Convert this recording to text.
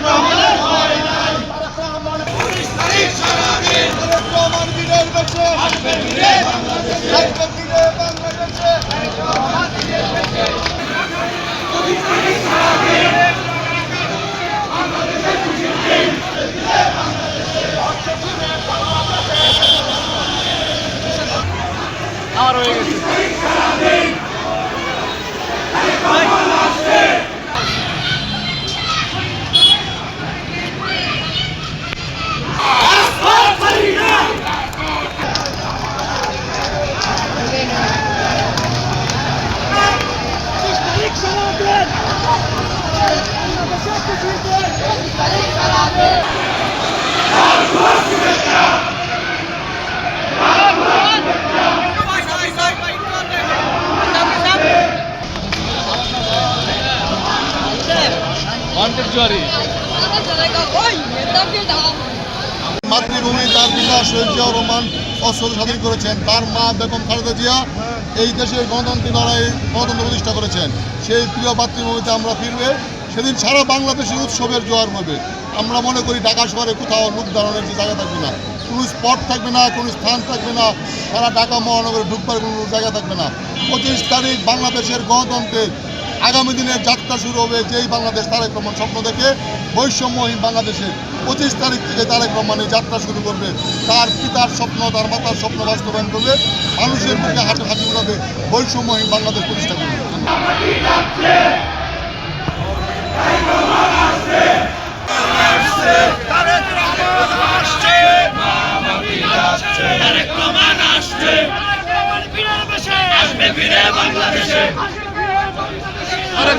রহমানের হয় নাই মাতৃভূমি তার পিতা শহীদ জিয়া রহমান অস্ত্র স্বাধীন করেছেন। তার মা বেগম খালেদা জিয়া এই দেশের গণতন্ত্র লড়াই, গণতন্ত্র প্রতিষ্ঠা করেছেন। সেই প্রিয় মাতৃভূমিতে আমরা ফিরবে। সেদিন সারা বাংলাদেশের উৎসবের জোয়ার হবে। আমরা মনে করি ঢাকা শহরে কোথাও লোক দাঁড়ানোর যে জায়গা থাকবে না। কোনো স্পট থাকবে না, কোনো স্থান থাকবে না। সারা ঢাকা মহানগরে ঢুকবার কোনো জায়গা থাকবে না। পঁচিশ তারিখ বাংলাদেশের গণতন্ত্রের আগামী দিনের যাত্রা শুরু হবে যেই বাংলাদেশ তারেক রহমান স্বপ্ন দেখে, বৈষম্যহীন বাংলাদেশে পঁচিশ তারিখ থেকে তারেক রহমান এই যাত্রা শুরু করবে। তার পিতার স্বপ্ন, তার মাতার স্বপ্ন বাস্তবায়ন করবে, মানুষের মুখে হাতে হাসি উড়াবে বৈষম্যহীন বাংলাদেশ প্রতিষ্ঠা করবে। আসবে ফিরে বাংলাদেশে। আরে